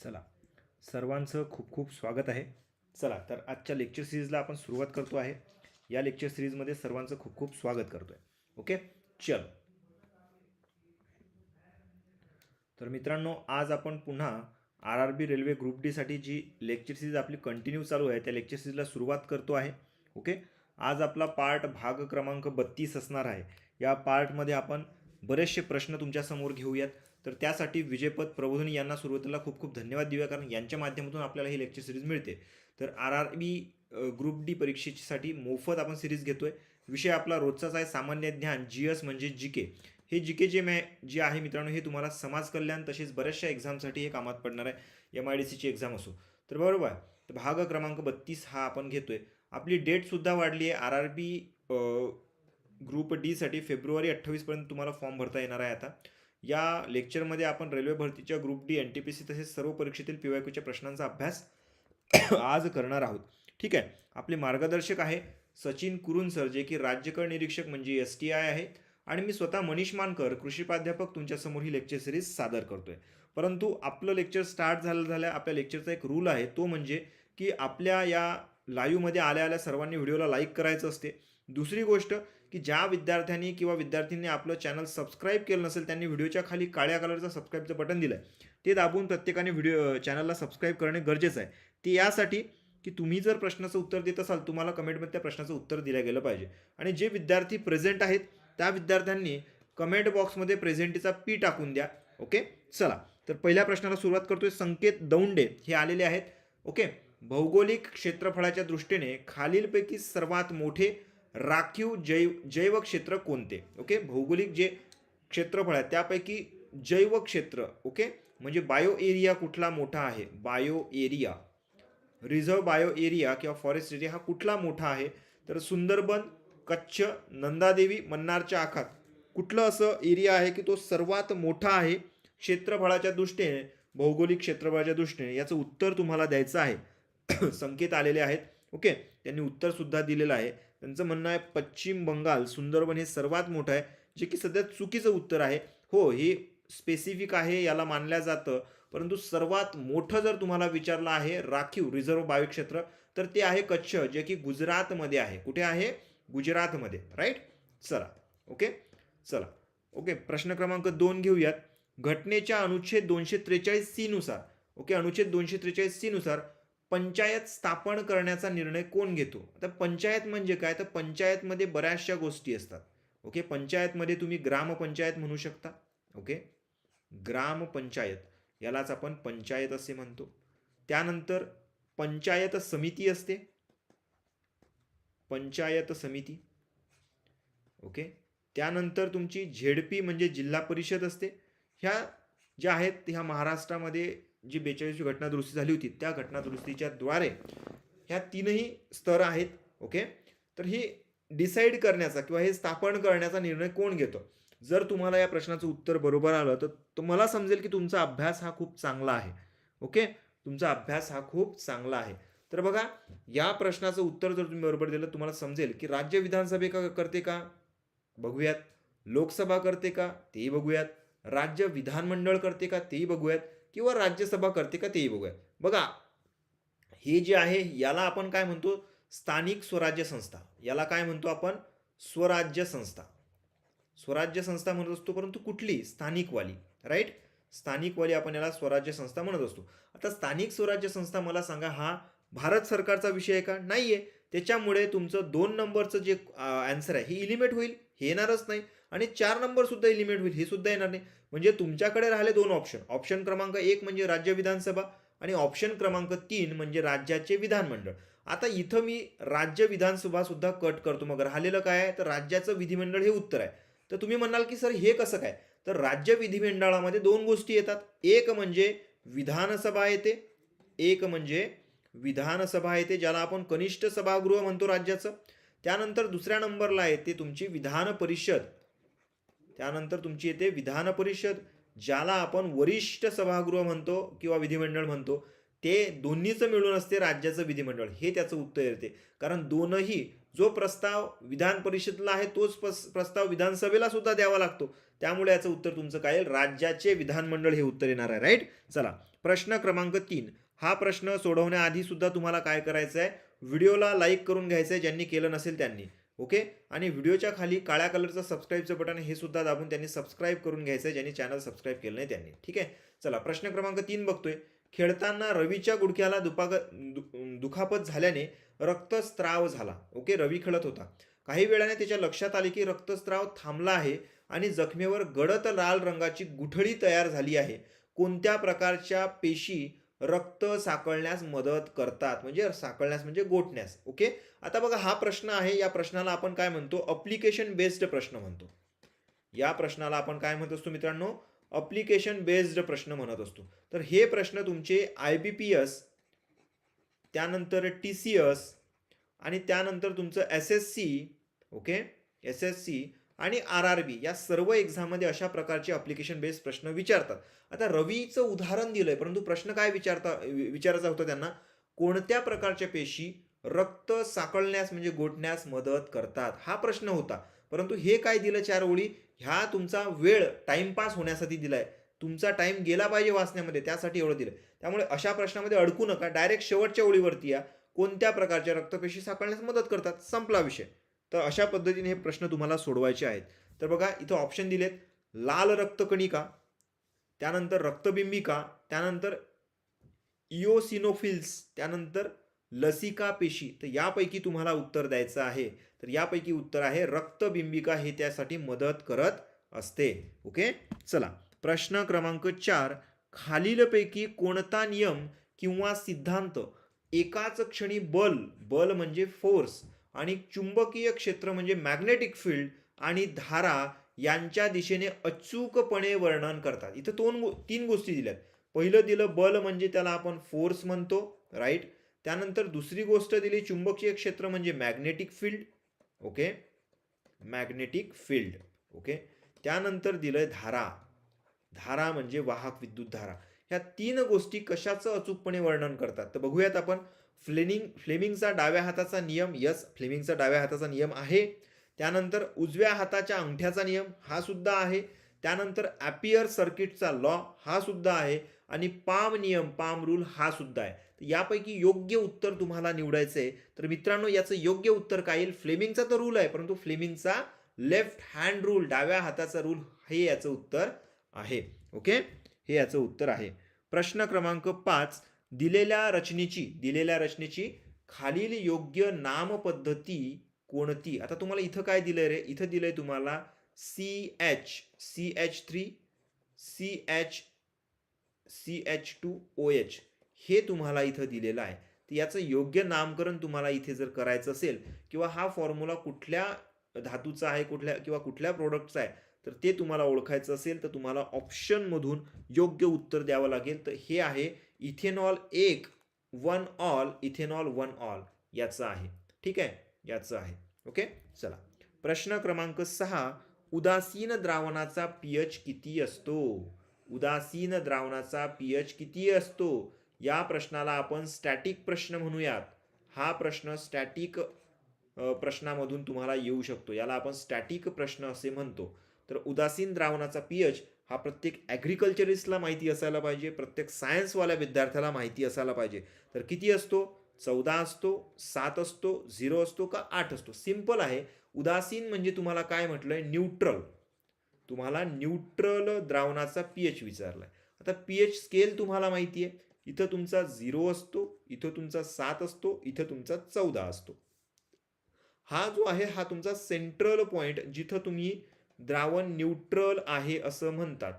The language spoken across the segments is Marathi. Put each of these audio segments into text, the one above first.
चला. सर्वांचं खूप खूप स्वागत आहे. चला तर आजच्या लेक्चर सिरीजला आपण सुरुवात करतो आहे. या लेक्चर सिरीजमध्ये सर्वांचं खूप खूप स्वागत करतो आहे ओके चल. तर मित्रांनो आज आपण पुन्हा R R B railway group डीसाठी जी लेक्चर सिरीज आपली कंटिन्यू चालू आहे त्या लेक्चर सिरीजला सुरुवात करतो आहे. ओके आज आपला पार्ट भाग क्रमांक बत्तीस असणार आहे. या पार्टमध्ये आपण बरेचसे प्रश्न तुमच्यासमोर घेऊयात. तर त्यासाठी विजयपद प्रबोधनी यांना सुरुवातीला खूप खूप धन्यवाद देऊया कारण यांच्या माध्यमातून आपल्याला ही लेक्चर सिरीज मिळते. तर R R B group D परीक्षेसाठी मोफत आपण सिरीज घेतोय. विषय आपला रोजचाच आहे सामान्य ज्ञान जी एस म्हणजे जी के हे जी के जे मॅ जे आहे मित्रांनो हे तुम्हाला समाज कल्याण तसेच बऱ्याचशा एक्झामसाठी हे कामात पडणार आहे. एम आय डी सीची एक्झाम असो. तर बरोबर आहे तर भाग क्रमांक बत्तीस हा आपण घेतोय. आपली डेटसुद्धा वाढली आहे. आर आर बी ग्रुप डीसाठी फेब्रुवारी अठ्ठावीसपर्यंत तुम्हाला फॉर्म भरता येणार आहे आता. या लेक्चरमध्ये आपण रेल्वे भरतीच्या group D N T P C तसेच सर्व परीक्षेतील पी वाय क्यूच्या प्रश्नांचा अभ्यास आज करणार आहोत. ठीक आहे? आपले मार्गदर्शक आहे सचिन कुरुन सर जे की राज्यकर निरीक्षक म्हणजे एस टी आय आहे. आणि मी स्वतः मनीष मानकर कृषी प्राध्यापक तुमच्यासमोर ही लेक्चर सिरीज सादर करतोय. परंतु आपलं लेक्चर स्टार्ट झालं झाल्या आपल्या लेक्चरचा एक रूल आहे तो म्हणजे की आपल्या या लाईव्हमध्ये आल्या आल्या सर्वांनी व्हिडिओला लाईक करायचं असते. दुसरी गोष्ट की ज्या विद्यार्थ्यांनी किंवा विद्यार्थ्यांनी आपलं चॅनल सबस्क्राईब केलं नसेल त्यांनी व्हिडिओच्या खाली काळ्या कलरचं सबस्क्राईबचं बटन दिलं आहे ते दाबून प्रत्येकाने व्हिडिओ चॅनलला सबस्क्राईब करणे गरजेचं आहे. ते यासाठी की तुम्ही जर प्रश्नाचं उत्तर देत असाल तुम्हाला कमेंटमध्ये त्या प्रश्नाचं उत्तर दिलं गेलं पाहिजे. आणि जे विद्यार्थी प्रेझेंट आहेत त्या विद्यार्थ्यांनी कमेंट बॉक्समध्ये प्रेझेंटीचा पी टाकून द्या. ओके चला. तर पहिल्या प्रश्नाला सुरुवात करतोय संकेत दौंडे. हे आलेले आहेत. ओके भौगोलिक क्षेत्रफळाच्या दृष्टीने खालीलपैकी सर्वात मोठे राखीव जैव जैव क्षेत्र कोणते? ओके भौगोलिक जे क्षेत्रफळ आहे त्यापैकी जैव क्षेत्र ओके म्हणजे बायो एरिया कुठला मोठा आहे? Bio area reserve bio area किंवा फॉरेस्ट एरिया हा कुठला मोठा आहे? तर सुंदरबन कच्छ नंदादेवी मन्नारच्या आखात. कुठलं असं एरिया आहे की तो सर्वात मोठा आहे? क्षेत्रफळाच्या दृष्टीने भौगोलिक क्षेत्रफळाच्या दृष्टीने याचं उत्तर तुम्हाला द्यायचं आहे. संकेत आलेले आहेत. ओके त्यांनी उत्तरसुद्धा दिलेलं आहे. त्यांचं म्हणणं आहे पश्चिम बंगाल सुंदरबन हे सर्वात मोठं आहे जे की सध्या चुकीचं उत्तर आहे. हो हे स्पेसिफिक आहे याला मानलं जातं. परंतु सर्वात मोठं जर तुम्हाला विचारलं आहे राखीव रिझर्व्ह बायोक्षेत्र तर ते आहे कच्छ जे की गुजरातमध्ये आहे. कुठे आहे? गुजरातमध्ये. राईट चला. ओके चला. ओके प्रश्न क्रमांक दोन घेऊयात. घटनेच्या अनुच्छेद दोनशे त्रेचाळीस सीनुसार ओके अनुच्छेद दोनशे त्रेचाळीस सीनुसार पंचायत स्थापन करण्याचा निर्णय कोण घेतो? आता पंचायत म्हणजे काय? तर पंचायतमध्ये बऱ्याचशा गोष्टी असतात. ओके? पंचायतमध्ये तुम्ही ग्रामपंचायत म्हणू शकता. ओके? ग्रामपंचायत. यालाच आपण पंचायत असे म्हणतो. त्यानंतर पंचायत समिती असते. पंचायत समिती. ओके? त्यानंतर तुमची झेडपी म्हणजे जिल्हा परिषद असते. ह्या ज्या आहेत ह्या महाराष्ट्रामध्ये जी बेचाळीसची घटनादुरुस्ती झाली होती त्या घटनादुरुस्तीच्या द्वारे ह्या तीनही स्तर आहेत ओके? तर ही डिसाईड करण्याचा किंवा हे स्थापन करण्याचा निर्णय कोण घेतो? जर तुम्हाला या प्रश्नाचं उत्तर बरोबर आलं तर तुम्हाला समजेल की तुमचा अभ्यास हा खूप चांगला आहे ओके? तुमचा अभ्यास हा खूप चांगला आहे. तर बघा या प्रश्नाचं उत्तर जर तुम्ही बरोबर दिलं तुम्हाला समजेल की राज्य विधानसभे का करते का? बघूयात. लोकसभा करते का? तेही बघूयात. राज्य विधानमंडळ करते का? तेही बघूयात. किंवा राज्यसभा करते का तेही बघूया. बघा हे जे आहे याला आपण काय म्हणतो? स्थानिक स्वराज्य संस्था. याला काय म्हणतो आपण? स्वराज्य संस्था. स्वराज्य संस्था म्हणत असतो परंतु कुठली? स्थानिकवाली. राईट स्थानिकवाली आपण याला स्वराज्य संस्था म्हणत असतो. आता स्थानिक स्वराज्य संस्था मला सांगा हा भारत सरकारचा विषय आहे का? नाही आहे त्याच्यामुळे तुमचं दोन नंबरचं जे आन्सर आहे हे इलिमेट होईल. हे येणारच नाही. आणि चार नंबर सुद्धा इलिमेट होईल. हे सुद्धा येणार नाही. म्हणजे तुमच्याकडे राहिले दोन ऑप्शन ऑप्शन क्रमांक एक म्हणजे राज्य विधानसभा आणि ऑप्शन क्रमांक तीन म्हणजे राज्याचे विधानमंडळ. आता इथं मी राज्य विधानसभा सुद्धा कट करतो. मग राहिलेलं काय आहे? तर राज्याचं विधिमंडळ हे उत्तर आहे. तर तुम्ही म्हणाल की सर हे कसं काय? तर राज्य विधिमंडळामध्ये दोन गोष्टी येतात. एक म्हणजे विधानसभा येते. एक म्हणजे विधानसभा येते ज्याला आपण कनिष्ठ सभागृह म्हणतो राज्याचं. त्यानंतर दुसऱ्या नंबरला येते तुमची विधान परिषद. त्यानंतर तुमची येते विधान परिषद ज्याला आपण वरिष्ठ सभागृह म्हणतो किंवा विधिमंडळ म्हणतो ते दोन्हीचं मिळून असते राज्याचं विधिमंडळ. हे त्याचं उत्तर येते. कारण दोनही जो प्रस्ताव विधान परिषदेला आहे तोच प्रस्ताव विधानसभेला सुद्धा द्यावा लागतो. त्यामुळे याचं उत्तर तुमचं काय येईल? राज्याचे विधानमंडळ हे उत्तर येणार आहे राईट चला प्रश्न क्रमांक तीन. हा प्रश्न सोडवण्याआधी सुद्धा तुम्हाला काय करायचं आहे व्हिडिओला लाईक करून घ्यायचं आहे ज्यांनी केलं नसेल त्यांनी. ओके? आणि व्हिडिओच्या खाली काळ्या कलरचं सबस्क्राईबचं बटन हे सुद्धा दाबून त्यांनी सबस्क्राईब करून घ्यायचं आहे ज्यांनी चॅनल सबस्क्राईब केलं नाही त्यांनी. ठीक आहे? चला प्रश्न क्रमांक तीन बघतोय. खेळताना रवीच्या गुडघ्याला दुपाग दु- दुखापत झाल्याने रक्तस्त्राव झाला. ओके? रवी खेळत होता. काही वेळाने त्याच्या लक्षात आले की रक्तस्त्राव थांबला आहे आणि जखमेवर गडद लाल रंगाची गुठळी तयार झाली आहे. कोणत्या प्रकारच्या पेशी रक्त साकळण्यास मदत करतात. म्हणजे साकळण्यास म्हणजे गोठण्यास. ओके आता बघा हा प्रश्न आहे. या प्रश्नाला आपण काय म्हणतो? अप्लिकेशन बेस्ड प्रश्न म्हणतो. या प्रश्नाला आपण काय म्हणत असतो मित्रांनो? अप्लिकेशन बेस्ड प्रश्न म्हणत असतो. तर हे प्रश्न तुमचे आय बी पी एस त्यानंतर टी सी एस आणि त्यानंतर तुमचं S S C okay S S C आणि आर आर बी या सर्व एक्झाममध्ये अशा प्रकारचे अप्लिकेशन बेस्ड प्रश्न विचारतात. आता रवीचं उदाहरण दिलं आहे परंतु प्रश्न काय विचारता विचारायचा होता त्यांना? कोणत्या प्रकारच्या पेशी रक्त साकळण्यास म्हणजे गोठण्यास मदत करतात? हा प्रश्न होता. परंतु हे काय दिलं चार ओळी? ह्या तुमचा वेळ टाइमपास होण्यासाठी दिलाय. तुमचा टाईम गेला पाहिजे वाचण्यामध्ये त्यासाठी एवढं दिलं त्यामुळे अशा प्रश्नामध्ये अडकू नका. डायरेक्ट शेवटच्या ओळीवरती या. कोणत्या प्रकारच्या रक्तपेशी साकळण्यास मदत करतात? संपला विषय. तर अशा पद्धतीने हे प्रश्न तुम्हाला सोडवायचे आहेत. तर बघा इथं ऑप्शन दिलेत लाल रक्तकणिका त्यानंतर रक्तबिंबिका त्यानंतर इओसिनोफिल्स त्यानंतर लसिका पेशी. तर यापैकी तुम्हाला उत्तर द्यायचं आहे. तर यापैकी उत्तर आहे रक्तबिंबिका हे त्यासाठी मदत करत असते. ओके? चला प्रश्न क्रमांक चार खालीलपैकी कोणता नियम किंवा सिद्धांत एकाच क्षणी बल बल म्हणजे फोर्स आणि चुंबकीय क्षेत्र म्हणजे मॅग्नेटिक फील्ड आणि धारा यांच्या दिशेने अचूकपणे वर्णन करतात. इथं दोन गो- तीन गोष्टी दिल्यात. पहिलं दिलं बल म्हणजे त्याला आपण फोर्स म्हणतो राईट त्यानंतर दुसरी गोष्ट दिली चुंबकीय क्षेत्र म्हणजे magnetic field okay magnetic field okay त्यानंतर दिलंय धारा. धारा म्हणजे वाहक विद्युत धारा. ह्या तीन गोष्टी कशाचं अचूकपणे वर्णन करतात? तर बघूयात आपण. फ्लेनिंग फ्लेमिंगचा डाव्या हाताचा नियम यस फ्लेमिंगचा डाव्या हाताचा नियम आहे. त्यानंतर उजव्या हाताच्या अंगठ्याचा नियम हा सुद्धा आहे. त्यानंतर ॲपियर सर्किटचा लॉ हा सुद्धा आहे. आणि पाम नियम पाम रूल हा सुद्धा आहे. तर यापैकी योग्य उत्तर तुम्हाला निवडायचं आहे तर मित्रांनो याचं योग्य उत्तर काय येईल? फ्लेमिंगचा तर रूल आहे परंतु फ्लेमिंगचा लेफ्ट हँड रूल डाव्या हाताचा रूल हे याचं उत्तर आहे. ओके हे याचं उत्तर आहे. प्रश्न क्रमांक पाच दिलेल्या रचनेची दिलेल्या रचनेची खालील योग्य नामपद्धती कोणती? आता तुम्हाला इथं काय दिलं रे? इथं दिलंय तुम्हाला C H C H three C H C H two O H हे तुम्हाला इथं दिलेलं आहे. तर याचं योग्य नामकरण तुम्हाला इथे जर करायचं असेल किंवा हा फॉर्म्युला कुठल्या धातूचा आहे कुठल्या किंवा कुठल्या प्रोडक्टचा आहे तर ते तुम्हाला ओळखायचं असेल तर तुम्हाला ऑप्शनमधून योग्य उत्तर द्यावं लागेल. तर हे आहे इथेनॉल एक वन ऑल इथेनॉल वन ऑल याचं आहे. ठीक आहे? याचं आहे. ओके? चला. प्रश्न क्रमांक सहा उदासीन द्रावणाचा पीएच किती असतो? उदासीन द्रावणाचा पीएच किती असतो? या प्रश्नाला आपण स्टॅटिक प्रश्न म्हणूयात. हा प्रश्न स्टॅटिक प्रश्नामधून तुम्हाला येऊ शकतो. याला आपण स्टॅटिक प्रश्न असे म्हणतो. तर उदासीन द्रावणाचा पीएच हा प्रत्येक ॲग्रिकल्चरिस्टला माहिती असायला पाहिजे प्रत्येक सायन्सवाल्या विद्यार्थ्याला माहिती असायला पाहिजे. तर किती असतो? चौदा असतो सात असतो झिरो असतो का आठ असतो? सिंपल आहे. उदासीन म्हणजे तुम्हाला काय म्हटलंय? न्यूट्रल. तुम्हाला न्यूट्रल द्रावणाचा पीएच विचारलाय. आता पीएच स्केल तुम्हाला माहिती आहे इथं तुमचा झिरो असतो इथं तुमचा सात असतो इथं तुमचा चौदा असतो. हा जो आहे हा तुमचा सेंट्रल पॉईंट जिथं तुम्ही द्रावण न्यूट्रल आहे असं म्हणतात.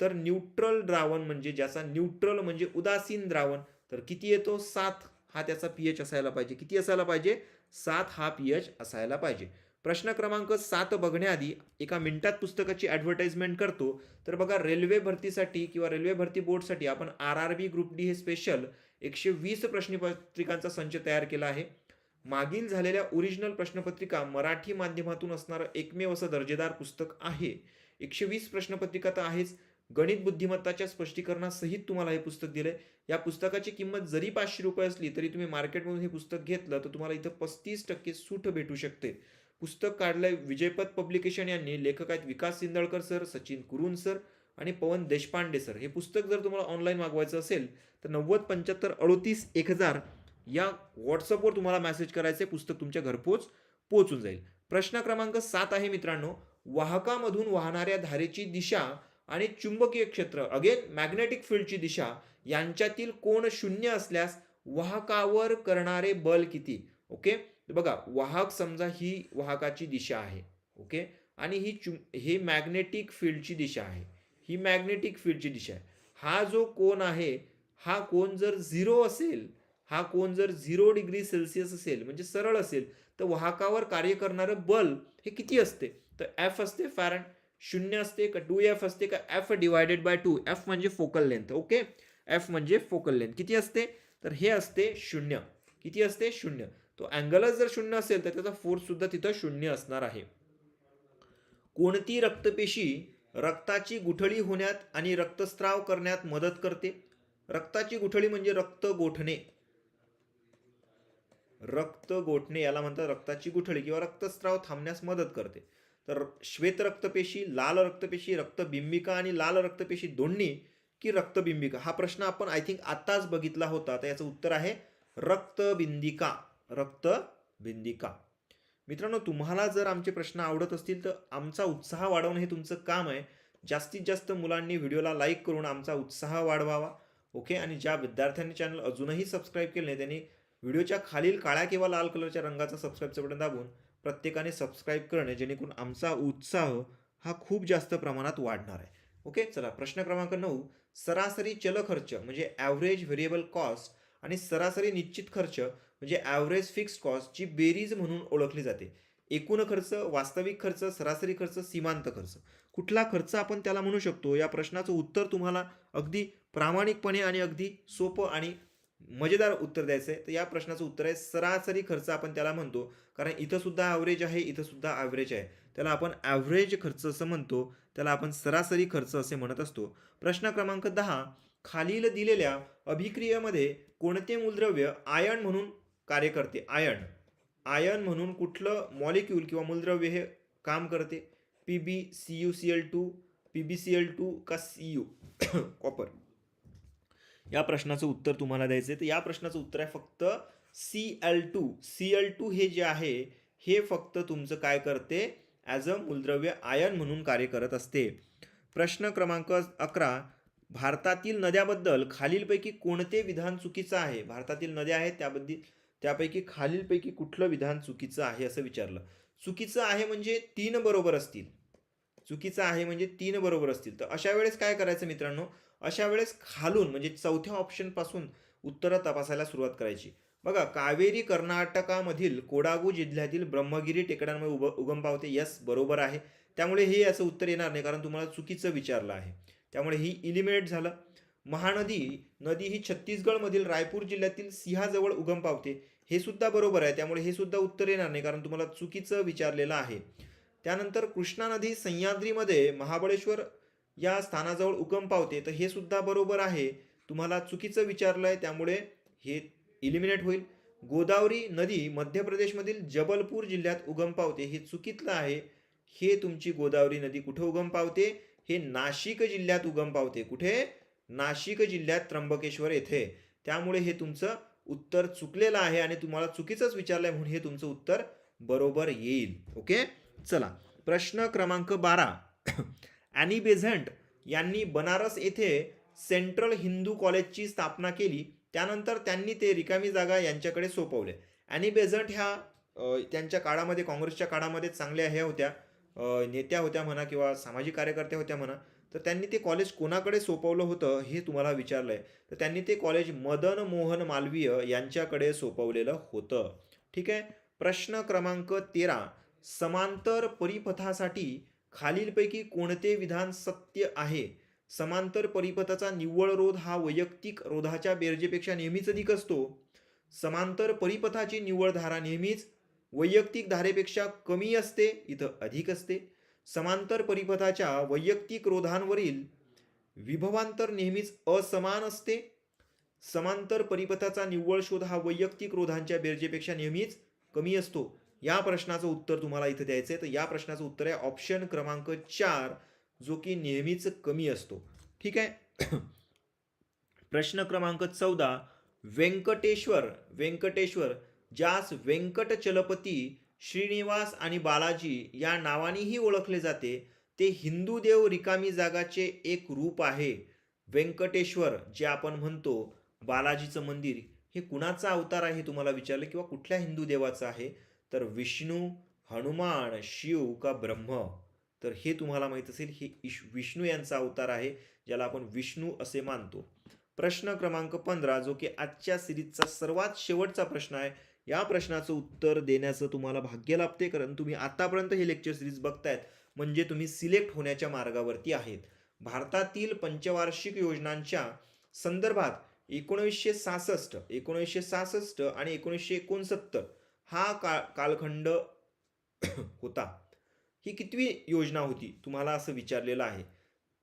तर न्यूट्रल द्रावण म्हणजे ज्याचा न्यूट्रल म्हणजे उदासीन द्रावण. तर किती येतो? सात. हा त्याचा पी एच असायला पाहिजे. किती असायला पाहिजे? सात हा पी एच असायला पाहिजे. प्रश्न क्रमांक सात बघण्याआधी एका मिनिटात पुस्तकाची ॲडव्हर्टाइजमेंट करतो. तर बघा रेल्वे भरतीसाठी किंवा रेल्वे भरती बोर्डसाठी आपण R R B group D हे स्पेशल एकशे वीस प्रश्नपत्रिकांचा संच तयार केला आहे. मागील झालेल्या ओरिजिनल प्रश्नपत्रिका मराठी माध्यमातून असणारं एकमेव असं दर्जेदार पुस्तक आहे. एकशे वीस प्रश्नपत्रिका तर आहेच. गणित बुद्धिमत्ताच्या स्पष्टीकरणासहित तुम्हाला हे पुस्तक दिलं आहे या पुस्तकाची किंमत जरी पाचशे रुपये असली तरी तुम्ही मार्केटमधून हे पुस्तक घेतलं तर तुम्हाला इथं पस्तीस टक्के सूट भेटू शकते. पुस्तक काढलंय विजयपद पब्लिकेशन यांनी लेखक आहेत विकास सिंदळकर सर सचिन कुरुन सर आणि पवन देशपांडे सर. हे पुस्तक जर तुम्हाला ऑनलाईन मागवायचं असेल तर नव्वद पंच्याहत्तर अडोतीस एक हजार या व्हॉट्सअपवर तुम्हाला मेसेज करायचे पुस्तक तुमच्या घरपोच पोहोचून जाईल. प्रश्न क्रमांक सात आहे मित्रांनो. वाहकामधून वाहणाऱ्या धारेची दिशा आणि चुंबकीय क्षेत्र अगेन मॅग्नेटिक फील्डची दिशा यांच्यातील कोण शून्य असल्यास वाहकावर करणारे बल किती? ओके? बघा वाहक समजा ही वाहकाची दिशा आहे. ओके? आणि ही चुं हे मॅग्नेटिक फील्डची दिशा आहे. ही मॅग्नेटिक फील्डची दिशा आहे. हा जो कोण आहे हा कोण जर झिरो असेल हा कोण जर झिरो डिग्री सेल्सिअस असेल म्हणजे सरळ असेल तर वाहकावर कार्य करणारं बल हे किती असते? तर एफ असते फॅरन शून्य असते का टू एफ असते का F divided by two F म्हणजे फोकल लेंथ ओके? एफ म्हणजे फोकल लेंथ. किती असते? तर हे असते शून्य. किती असते? शून्य. तो अँगलच जर शून्य असेल तर त्याचा फोर्ससुद्धा तिथं शून्य असणार आहे. कोणती रक्तपेशी रक्ताची गुठळी होण्यात आणि रक्तस्राव करण्यात मदत करते? रक्ताची गुठळी म्हणजे रक्त गोठणे. रक्त गोठणे याला म्हणतात रक्ताची गुठळी किंवा रक्तस्राव थांबण्यास मदत करते. तर श्वेत रक्तपेशी लाल रक्तपेशी रक्तबिंबिका आणि लाल रक्तपेशी दोन्ही की रक्तबिंबिका? हा प्रश्न आपण आय थिंक आत्ताच बघितला होता. तर याचं उत्तर आहे रक्तबिंदिका रक्तबिंदिका मित्रांनो तुम्हाला जर आमचे प्रश्न आवडत असतील तर आमचा उत्साह वाढवणं हे तुमचं काम आहे. जास्तीत जास्त मुलांनी व्हिडिओला लाईक करून आमचा उत्साह वाढवावा. ओके? आणि ज्या विद्यार्थ्यांनी चॅनल अजूनही सबस्क्राईब केले नाही त्यांनी व्हिडिओच्या खालील काळ्या किंवा लाल कलरच्या रंगाचा सबस्क्राईबचं बटन दाबून प्रत्येकाने सबस्क्राईब करणे जेणेकरून आमचा उत्साह हा खूप जास्त प्रमाणात वाढणार आहे. ओके चला प्रश्न क्रमांक नऊ. सरासरी चल खर्च म्हणजे ॲव्हरेज व्हेरिएबल कॉस्ट आणि सरासरी निश्चित खर्च म्हणजे ॲव्हरेज फिक्स्ड कॉस्टची बेरीज म्हणून ओळखली जाते. एकूण खर्च वास्तविक खर्च सरासरी खर्च सीमांत खर्च. कुठला खर्च आपण त्याला म्हणू शकतो? या प्रश्नाचं उत्तर तुम्हाला अगदी प्रामाणिकपणे आणि अगदी सोपं आणि मजेदार उत्तर द्यायचं आहे तर या प्रश्नाचं उत्तर आहे सरासरी खर्च आपण त्याला म्हणतो कारण इथंसुद्धा ॲव्हरेज आहे इथंसुद्धा ॲव्हरेज आहे. त्याला आपण ॲव्हरेज खर्च असं म्हणतो त्याला आपण सरासरी खर्च असे म्हणत असतो. प्रश्न क्रमांक दहा खालील दिलेल्या अभिक्रियेमध्ये कोणते मूलद्रव्य आयन म्हणून कार्य करते? आयन आयन म्हणून कुठलं मॉलिक्यूल किंवा मूलद्रव्य हे काम करते? P B C U C L two P B C L two का सी यू कॉपर या प्रश्नाचं उत्तर तुम्हाला द्यायचं आहे. तर या प्रश्नाचं उत्तर आहे फक्त C L two C L two हे जे आहे हे फक्त तुमचं काय करते? ॲज अ मूलद्रव्य आयन म्हणून कार्य करत असते. प्रश्न क्रमांक अकरा. भारतातील नद्याबद्दल खालीलपैकी कोणते विधान चुकीचं आहे? भारतातील नद्या आहेत त्याबद्दल त्यापैकी खालीलपैकी कुठलं विधान चुकीचं आहे असं विचारलं. चुकीचं आहे म्हणजे तीन बरोबर असतील. चुकीचं आहे म्हणजे तीन बरोबर असतील. तर अशा वेळेस काय करायचं मित्रांनो? अशा वेळेस खालून म्हणजे चौथ्या ऑप्शनपासून उत्तरं तपासायला सुरुवात करायची. बघा कावेरी कर्नाटकामधील कोडागू जिल्ह्यातील ब्रह्मगिरी टेकड्यांमुळे उभ उगम पावते. यस बरोबर आहे. त्यामुळे हे याचं उत्तर येणार नाही कारण तुम्हाला चुकीचं विचारलं आहे. त्यामुळे ही इलिमिनेट झालं. महानदी नदी ही छत्तीसगडमधील रायपूर जिल्ह्यातील सिंहाजवळ उगम पावते. हे सुद्धा बरोबर आहे. त्यामुळे हे सुद्धा उत्तर येणार नाही कारण तुम्हाला चुकीचं विचारलेलं आहे. त्यानंतर कृष्णा नदी सह्याद्रीमध्ये महाबळेश्वर या स्थानाजवळ उगम पावते. तर हे सुद्धा बरोबर आहे. तुम्हाला चुकीचं विचारलं आहे त्यामुळे हे इलिमिनेट होईल. गोदावरी नदी मध्य प्रदेशमधील जबलपूर जिल्ह्यात उगम पावते. हे चुकीतलं आहे. हे तुमची गोदावरी नदी कुठे उगम पावते? हे नाशिक जिल्ह्यात उगम पावते. कुठे? नाशिक जिल्ह्यात त्र्यंबकेश्वर येथे. त्यामुळे हे तुमचं उत्तर चुकलेलं आहे आणि तुम्हाला चुकीचंच विचारलं आहे म्हणून हे तुमचं उत्तर बरोबर येईल. ओके? चला प्रश्न क्रमांक बारा. ॲनी बेझंट यांनी बनारस येथे सेंट्रल हिंदू कॉलेजची स्थापना केली. त्यानंतर त्यांनी ते रिकामी जागा यांच्याकडे सोपवले. ॲनी बेझंट ह्या त्यांच्या काळामध्ये काँग्रेसच्या काळामध्ये चांगल्या ह्या होत्या. नेत्या होत्या म्हणा किंवा सामाजिक कार्यकर्त्या होत्या म्हणा. तर त्यांनी ते कॉलेज कोणाकडे सोपवलं होतं हे तुम्हाला विचारलं आहे तर त्यांनी ते कॉलेज मदन मोहन मालवीय यांच्याकडे सोपवलेलं होतं. ठीक आहे? प्रश्न क्रमांक तेरा. समांतर परिपथासाठी खालीलपैकी कोणते विधान सत्य आहे? समांतर परिपथाचा निव्वळ रोध हा वैयक्तिक रोधाच्या बेरजेपेक्षा नेहमीच अधिक असतो. समांतर परिपथाची निव्वळ धारा नेहमीच वैयक्तिक धारेपेक्षा कमी असते इथं अधिक असते. समांतर परिपथाच्या वैयक्तिक रोधांवरील विभवांतर नेहमीच असमान असते. समांतर परिपथाचा निव्वळ शोध हा वैयक्तिक रोधांच्या बेरजेपेक्षा नेहमीच कमी असतो. या प्रश्नाचं उत्तर तुम्हाला इथं द्यायचं आहे. तर या प्रश्नाचं उत्तर आहे ऑप्शन क्रमांक चार जो की नेहमीच कमी असतो. ठीक आहे? प्रश्न क्रमांक चौदा व्यंकटेश्वर व्यंकटेश्वर ज्यास व्यंकटचलपती श्रीनिवास आणि बालाजी या नावानेही ओळखले जाते ते हिंदू देव रिकामी जागाचे एक रूप आहे. व्यंकटेश्वर जे आपण म्हणतो बालाजीचं मंदिर हे कुणाचा अवतार आहे तुम्हाला विचारलं किंवा कुठल्या हिंदू देवाचं आहे? तर विष्णू हनुमान शिव का ब्रह्म? तर हे तुम्हाला माहीत असेल हे इश विष्णू यांचा अवतार आहे ज्याला आपण विष्णू असे मानतो. प्रश्न क्रमांक पंधरा जो की आजच्या सिरीजचा सर्वात शेवटचा प्रश्न आहे या प्रश्नाचं उत्तर देण्याचं तुम्हाला भाग्य लाभते कारण तुम्ही आतापर्यंत हे लेक्चर सिरीज बघतायत म्हणजे तुम्ही सिलेक्ट होण्याच्या मार्गावरती आहेत. भारतातील पंचवार्षिक योजनांच्या संदर्भात एकोणीसशे सहासष्ट एकोणीसशे सहासष्ट आणि एकोणीसशे एकोणसत्तर हा का कालखंड होता. ही कितवी योजना होती? तुम्हाला असं विचारलेलं आहे.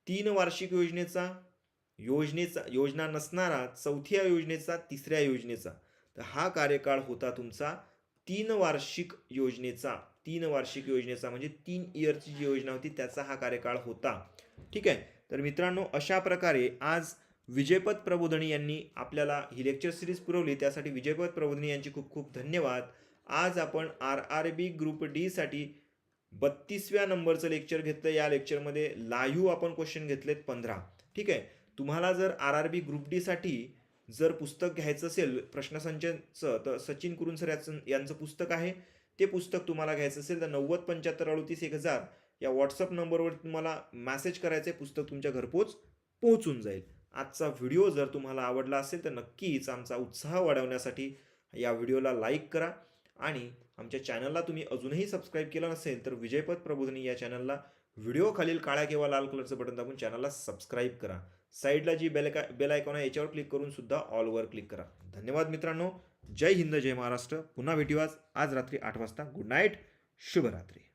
तीन वार्षिक योजनेचा योजनेचा योजना नसणारा चौथ्या योजनेचा तिसऱ्या योजनेचा. तर हा कार्यकाळ होता तुमचा तीन वार्षिक योजनेचा. तीन वार्षिक योजनेचा म्हणजे तीन इयरची जी योजना होती त्याचा हा कार्यकाळ होता. ठीक आहे? तर मित्रांनो अशा प्रकारे आज विजयपद प्रबोधनी यांनी आपल्याला ही लेक्चर सिरीज पुरवली. त्यासाठी विजयपद प्रबोधनी यांची खूप खूप धन्यवाद. आज आपण आर आर बी ग्रुप डीसाठी बत्तीसव्या नंबरचं लेक्चर घेतलं. या लेक्चरमध्ये लाईव्ह आपण क्वेश्चन घेतलेत पंधरा. ठीक आहे? तुम्हाला जर आर आर बी ग्रुप डीसाठी जर पुस्तक घ्यायचं असेल प्रश्नसंचाचं तर सचिन कुरुन सर याचं यांचं पुस्तक आहे. ते पुस्तक तुम्हाला घ्यायचं असेल तर नव्वद पंच्याहत्तर अडतीस एक हजार या व्हॉट्सअप नंबरवर तुम्हाला मॅसेज करायचं आहे. पुस्तक तुमच्या घरपोच पोहोचून जाईल. आजचा व्हिडिओ जर तुम्हाला आवडला असेल तर नक्कीच आमचा उत्साह वाढवण्यासाठी या व्हिडिओला लाईक करा. आणि आमच्या चॅनलला तुम्ही अजूनही सबस्क्राईब केलं नसेल तर विजयपद प्रबोधनी या चॅनलला व्हिडिओ खालील काळ्या किंवा लाल कलरचं बटन दाबून चॅनलला सबस्क्राईब करा. साईडला जी बेल बेल आयकॉन आहे याच्यावर क्लिक करून सुद्धा ऑलवर क्लिक करा. धन्यवाद मित्रांनो. जय हिंद जय महाराष्ट्र. पुन्हा भेटूयाच आज रात्री आठ वाजता. गुड नाईट शुभरात्री.